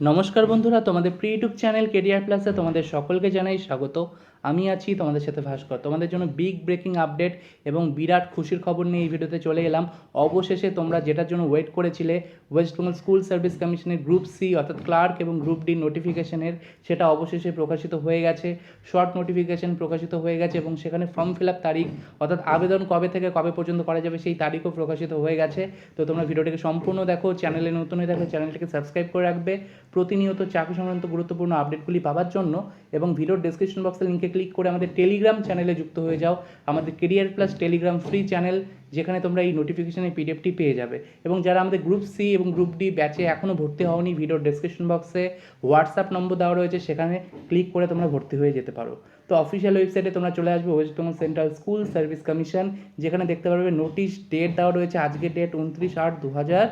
নমস্কার বন্ধুরা তোমাদের প্রি ইউটিউব চ্যানেল কেরিয়ার প্লাসে তোমাদের সকলকে জানাই স্বাগত। আমি আছি, তোমাদের সাথে ভাস্কর। তোমাদের জন্য বিগ ব্রেকিং আপডেট এবং বিরাট খুশির খবর নিয়ে এই ভিডিওতে চলে এলাম। অবশেষে তোমরা যেটার জন্য ওয়েট করেছিলে ওয়েস্ট বেঙ্গল স্কুল সার্ভিস কমিশনের গ্রুপ সি অর্থাৎ ক্লার্ক এবং গ্রুপ ডি নোটিফিকেশনের সেটা অবশেষে প্রকাশিত হয়ে গেছে। শর্ট নোটিফিকেশন প্রকাশিত হয়ে গেছে এবং সেখানে ফর্ম ফিল আপ তারিখ, অর্থাৎ আবেদন কবে থেকে কবে পর্যন্ত করা যাবে সেই তারিখও প্রকাশিত হয়ে গেছে। তো তোমরা ভিডিওটিকে সম্পূর্ণ দেখো, চ্যানেলে নতুন হয়ে থাকলে চ্যানেলটিকে সাবস্ক্রাইব করে রাখবে। প্রতিনিয়ত চাকরি সংক্রান্ত গুরুত্বপূর্ণ আপডেটগুলি পাওয়ার জন্য এবং ভিডিওর ডেসক্রিপশন বক্সের লিঙ্কে ক্লিক করে আমাদের টেলিগ্রাম চ্যানেলে যুক্ত হয়ে যাও। আমাদের career plus Telegram free channel যেখানে তোমরা এই নোটিফিকেশনের পিডিএফটি পেয়ে যাবে। এবং যারা আমাদের গ্রুপ সি এবং গ্রুপ ডি ব্যাচে এখনও ভর্তি হওনি ভিডিও ডেসক্রিপশন বক্সে হোয়াটসঅ্যাপ নম্বর দেওয়া রয়েছে, সেখানে ক্লিক করে তোমরা ভর্তি হয়ে যেতে পারো। তো অফিসিয়াল ওয়েবসাইটে তোমরা চলে আসবে West Bengal central school service commission যেখানে দেখতে পারবে নোটিশ ডেট দেওয়া রয়েছে, আজকে ডেট উনত্রিশ আট দু হাজার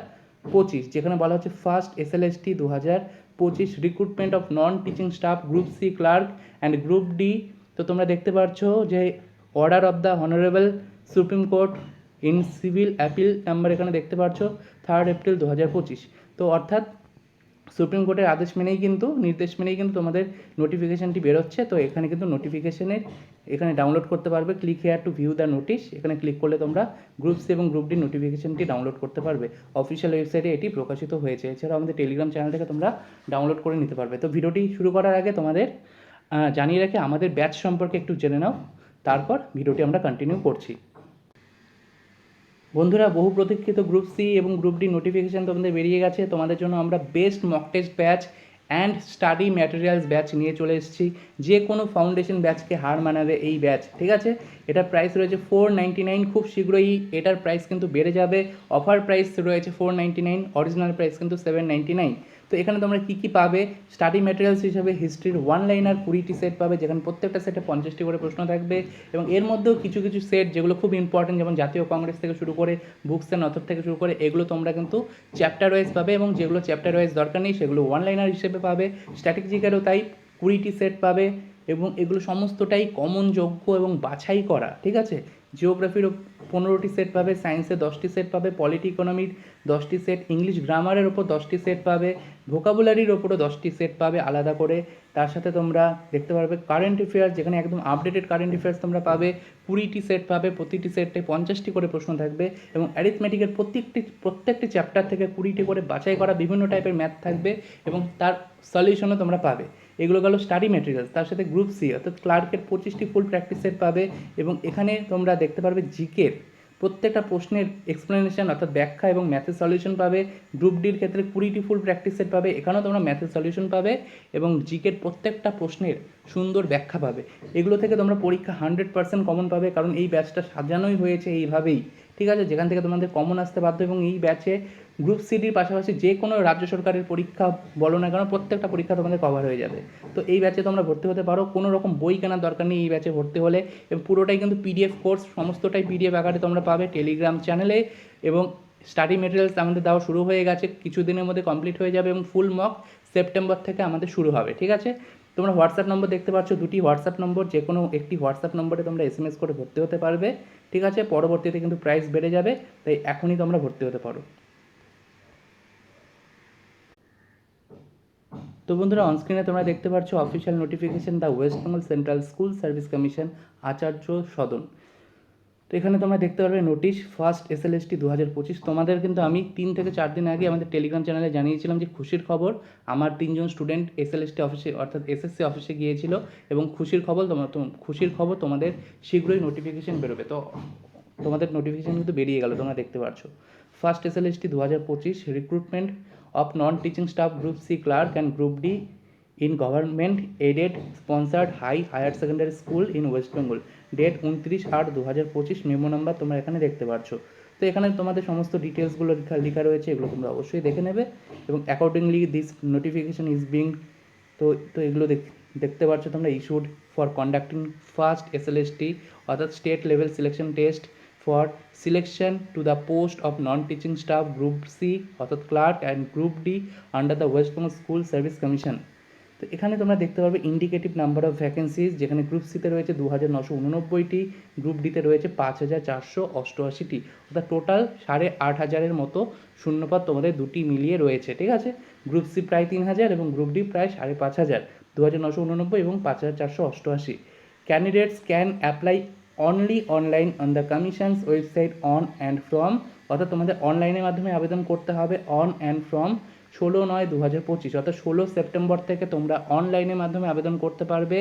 পঁচিশ, যেখানে বলা হচ্ছে first S L S T দু হাজার পঁচিশ recruitment of non teaching staff group C clerk and group D তো তোমরা দেখতে পাচ্ছ যে order of the honourable supreme court in civil appeal number এখানে দেখতে পাচ্ছ থার্ড এপ্রিল দু হাজার পঁচিশ। তো অর্থাৎ সুপ্রিম কোর্টের আদেশ মেনেই কিন্তু, নির্দেশ মেনেই কিন্তু তোমাদের নোটিফিকেশানটি বেরোচ্ছে। তো এখানে কিন্তু নোটিফিকেশানের এখানে ডাউনলোড করতে পারবে। Click here to view the notice এখানে ক্লিক করলে তোমরা গ্রুপ সি এবং গ্রুপ ডি নোটিফিকেশানটি ডাউনলোড করতে পারবে। অফিসিয়াল ওয়েবসাইটে এটি প্রকাশিত হয়েছে। এছাড়াও আমাদের টেলিগ্রাম চ্যানেল থেকে তোমরা ডাউনলোড করে নিতে পারবে। তো ভিডিওটি শুরু করার আগে তোমাদের জানিয়ে রাখি, আমাদের ব্যাচ সম্পর্কে একটু জেনে নাও। তারপর ভিডিওটি আমরা কন্টিনিউ করছি। বন্ধুরা, বহু প্রতীক্ষিত গ্রুপ সি এবং গ্রুপ ডি নোটিফিকেশান তোমাদের বেরিয়ে গেছে। তোমাদের জন্য আমরা best mock test batch and study materials batch নিয়ে চলে এসেছি। যে কোনো ফাউন্ডেশন ব্যাচকে হার মানাবে এই ব্যাচ ঠিক আছে? এটার প্রাইস রয়েছে ফোর নাইনটি নাইন খুব শীঘ্রই এটার প্রাইস কিন্তু বেড়ে যাবে। অফার প্রাইস রয়েছে four ninety nine original price কিন্তু সেভেন নাইনটি নাইন তো এখানে তোমরা কী কী পাবে? স্টাডি ম্যাটেরিয়ালস হিসাবে হিস্ট্রির ওয়ান লাইনার কুড়িটি সেট পাবে, যেখানে প্রত্যেকটা সেটে পঞ্চাশটি করে প্রশ্ন থাকবে। এবং এর মধ্যেও কিছু কিছু সেট যেগুলো খুব ইম্পর্টেন্ট যেমন জাতীয় কংগ্রেস থেকে শুরু করে বুকস অ্যান্ড অথর থেকে শুরু করে, এগুলো তোমরা কিন্তু চ্যাপ্টার ওয়াইজ পাবে এবং যেগুলো চ্যাপ্টার ওয়াইজ দরকার নেই, সেগুলো ওয়ান লাইনার হিসেবে পাবে। স্ট্র্যাটেজিক্যারও তাই, কুড়িটি সেট পাবে এবং এগুলো সমস্তটাই কমন যোগ্য এবং বাছাই করা, ঠিক আছে? জিওগ্রাফিরও পনেরোটি সেট পাবে, সায়েন্সে দশটি সেট পাবে পলিটি ইকোনমির দশটি সেট, ইংলিশ গ্রামারের ওপর দশটি সেট পাবে, ভোকাবুলারির ওপরও দশটি সেট পাবে আলাদা করে। তার সাথে তোমরা দেখতে পারবে কারেন্ট অ্যাফেয়ার্স যেখানে একদম আপডেটেড কারেন্ট অ্যাফেয়ার্স তোমরা পাবে, কুড়িটি সেট পাবে, প্রতিটি সেটে পঞ্চাশটি করে প্রশ্ন থাকবে এবং অ্যারিথমেটিকের প্রত্যেকটি প্রত্যেকটি চ্যাপ্টার থেকে কুড়িটি করে বাছাই করা বিভিন্ন টাইপের ম্যাথ থাকবে এবং তার সলিউশনও তোমরা পাবে। এগুলো গেলো স্টাডি ম্যাটেরিয়ালস তার সাথে গ্রুপ সি অর্থাৎ ক্লার্কের পঁচিশটি ফুল প্র্যাকটিস সেট পাবে এবং এখানে তোমরা দেখতে পারবে জিকের প্রত্যেকটা প্রশ্নের এক্সপ্লেনেশন অর্থাৎ ব্যাখ্যা এবং ম্যাথের সলিউশন পাবে গ্রুপ ডির ক্ষেত্রে কুড়িটি ফুল প্র্যাকটিস সেট পাবে, এখানেও তোমরা ম্যাথের সলিউশন পাবে এবং জিকের প্রত্যেকটা প্রশ্নের সুন্দর ব্যাখ্যা পাবে। এগুলো থেকে তোমরা পরীক্ষা হান্ড্রেড পার্সেন্ট কমন পাবে, কারণ এই ব্যাচটা সাজানোই হয়েছে এইভাবেই। ঠিক আছে? যেখান থেকে তোমাদের কমন আসতে বাধ্য এবং এই ব্যাচে গ্রুপ সিডির পাশাপাশি যে কোনো রাজ্য সরকারের পরীক্ষা বলো না কেন, প্রত্যেকটা পরীক্ষা তোমাদের কভার হয়ে যাবে। তো এই ব্যাচে তোমরা ভর্তি হতে পারো। কোনো রকম বই কেনার দরকার নেই এই ব্যাচে ভর্তি হলে এবং পুরোটাই কিন্তু পিডিএফ কোর্স সমস্তটাই পিডিএফ আকারে তোমরা পাবে টেলিগ্রাম চ্যানেলে এবং স্টাডি মেটেরিয়ালস আমাদের দেওয়া শুরু হয়ে গেছে। কিছু দিনের মধ্যে কমপ্লিট হয়ে যাবে এবং ফুল মক সেপ্টেম্বর থেকে আমাদের শুরু হবে। ঠিক আছে? তোমরা হোয়াটসঅ্যাপ নম্বর দেখতে পাচ্ছ, দুটি হোয়াটসঅ্যাপ নম্বর যে কোনো একটি হোয়াটসঅ্যাপ নম্বরে তোমরা এস এম এস করে ভর্তি হতে পারবে, ঠিক আছে? পরবর্তীতে কিন্তু প্রাইস বেড়ে যাবে, তাই এখনই তোমরা ভর্তি হতে পারো। তো বন্ধুরা অনস্ক্রিনে তোমরা দেখতে পাচ্ছ official notification the West Bengal central school service commission Acharya Sadan তো এখানে তোমরা দেখতে পারবে নোটিশ ফার্স্ট এস এল দু হাজার পঁচিশ। তোমাদের কিন্তু আমি তিন থেকে চার দিন আগে আমাদের টেলিগ্রাম চ্যানেলে জানিয়েছিলাম যে খুশির খবর। আমার তিনজন স্টুডেন্ট এস এল অফিসে অর্থাৎ এসএসসি অফিসে গিয়েছিল এবং খুশির খবর তোমার খুশির খবর তোমাদের শীঘ্রই নোটিফিকেশন বেরোবে। তো তোমাদের নোটিফিকেশন কিন্তু বেরিয়ে গেল, তোমরা দেখতে পাচ্ছ first S L S T দু হাজার পঁচিশ recruitment of non teaching staff group C clerk and group D in government aided sponsored high higher secondary school in West Bengal date উনত্রিশ আট দু হাজার পঁচিশ মেমো নাম্বার তোমরা এখানে দেখতে পাচ্ছ তো এখানে তোমাদের সমস্ত ডিটেলসগুলো লেখা লেখা রয়েছে, এগুলো তোমরা অবশ্যই দেখে নেবে এবং accordingly this notification is being তো তো এগুলো দেখ দেখতে পাচ্ছ তোমরা issued for conducting first S L S T অর্থাৎ state level selection test for selection to the post of non teaching staff group C অর্থাৎ clerk and group D under the West Bengal school service commission তো এখানে তোমরা দেখতে পারবে indicative number of vacancies যেখানে group সিতে রয়েছে দু হাজার নশো উননব্বইটি গ্রুপ ডিতে রয়েছে পাঁচ হাজার চারশো অষ্টআশিটি। অর্থাৎ টোটাল সাড়ে আট হাজারের মতো শূন্যপদ তোমাদের দুটি মিলিয়ে রয়েছে, ঠিক আছে? গ্রুপ সি প্রায় তিন হাজার এবং গ্রুপ ডি প্রায় সাড়ে পাঁচ হাজার দু হাজার নশো উননব্বই এবং পাঁচ হাজার চারশো অষ্টআশি। Candidates can apply only online on the commissions website on and from অর্থাৎ তোমাদের অনলাইনের মাধ্যমে আবেদন করতে হবে অন অ্যান্ড ফ্রম ষোলো নয় দু হাজার পঁচিশ, অর্থাৎ ষোলো সেপ্টেম্বর থেকে তোমরা অনলাইনের মাধ্যমে আবেদন করতে পারবে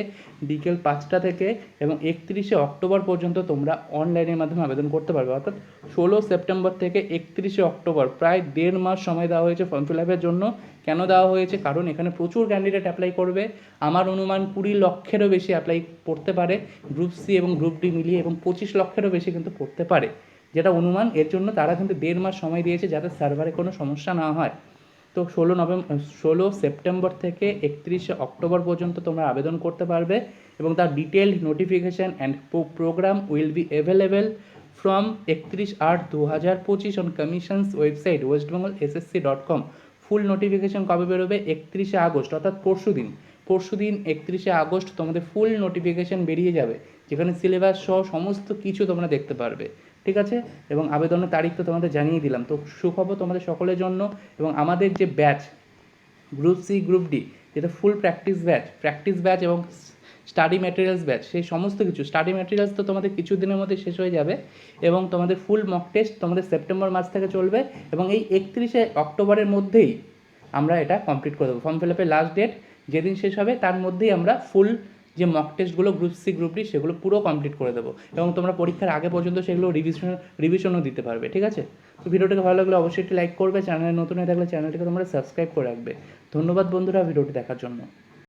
বিকেল পাঁচটা থেকে এবং একত্রিশে অক্টোবর পর্যন্ত তোমরা অনলাইনের মাধ্যমে আবেদন করতে পারবে। অর্থাৎ ষোলো সেপ্টেম্বর থেকে একত্রিশে অক্টোবর, প্রায় দেড় মাস সময় দেওয়া হয়েছে ফর্ম ফিল আপের জন্য। কেন দেওয়া হয়েছে? কারণ এখানে প্রচুর ক্যান্ডিডেট অ্যাপ্লাই করবে। আমার অনুমান কুড়ি লক্ষেরও বেশি অ্যাপ্লাই করতে পারে গ্রুপ সি এবং গ্রুপ ডি মিলিয়ে এবং পঁচিশ লক্ষেরও বেশি কিন্তু পড়তে পারে। যেটা অনুমান, এর জন্য তারা কিন্তু দেড় মাস সময় দিয়েছে যাতে সার্ভারে কোনো সমস্যা না হয়। তো ষোলো নভেম্বর ষোলো সেপ্টেম্বর থেকে একত্রিশে অক্টোবর পর্যন্ত তোমরা আবেদন করতে পারবে এবং তার detailed notification and programme will be available from একত্রিশ আট দু হাজার পঁচিশ on commissions website West Bengal SSC dot com. Full notification কবে বেরোবে? একত্রিশে আগস্ট, অর্থাৎ পরশু দিন। পরশু দিন একত্রিশে আগস্ট তোমাদের ফুল নোটিফিকেশান বেরিয়ে যাবে, যেখানে সিলেবাস সহ সমস্ত কিছু তোমরা দেখতে পারবে। ঠিক আছে? এবং আবেদনের তারিখ তো তোমাদের জানিয়ে দিলাম। তো সুখবর তোমাদের সকলের জন্য এবং আমাদের যে batch group C group D যেটা full practice batch practice batch এবং স্টাডি ম্যাটেরিয়ালস ব্যাচ সেই সমস্ত কিছু স্টাডি ম্যাটেরিয়ালস তো তোমাদের কিছু দিনের মধ্যে শেষ হয়ে যাবে এবং তোমাদের ফুল মক টেস্ট তোমাদের সেপ্টেম্বর মাস থেকে চলবে এবং এই একত্রিশে অক্টোবরের মধ্যেই আমরা এটা কমপ্লিট করে দেবো। ফর্ম ফিল আপের লাস্ট ডেট যেদিন শেষ হবে তার মধ্যেই আমরা ফুল যে মক টেস্টগুলো গ্রুপ সি গ্রুপ ডি সেগুলো পুরো কমপ্লিট করে দেবো। এবং তোমরা পরীক্ষার আগে পর্যন্ত সেগুলো রিভিশন রিভিশনও দিতে পারবে, ঠিক আছে? তো ভিডিওটাকে ভালো লাগলে অবশ্যই একটি লাইক করবে, চ্যানেলে নতুন হয়ে থাকলে চ্যানেলটিকে তোমরা সাবস্ক্রাইব করে রাখবে। ধন্যবাদ বন্ধুরা ভিডিওটি দেখার জন্য।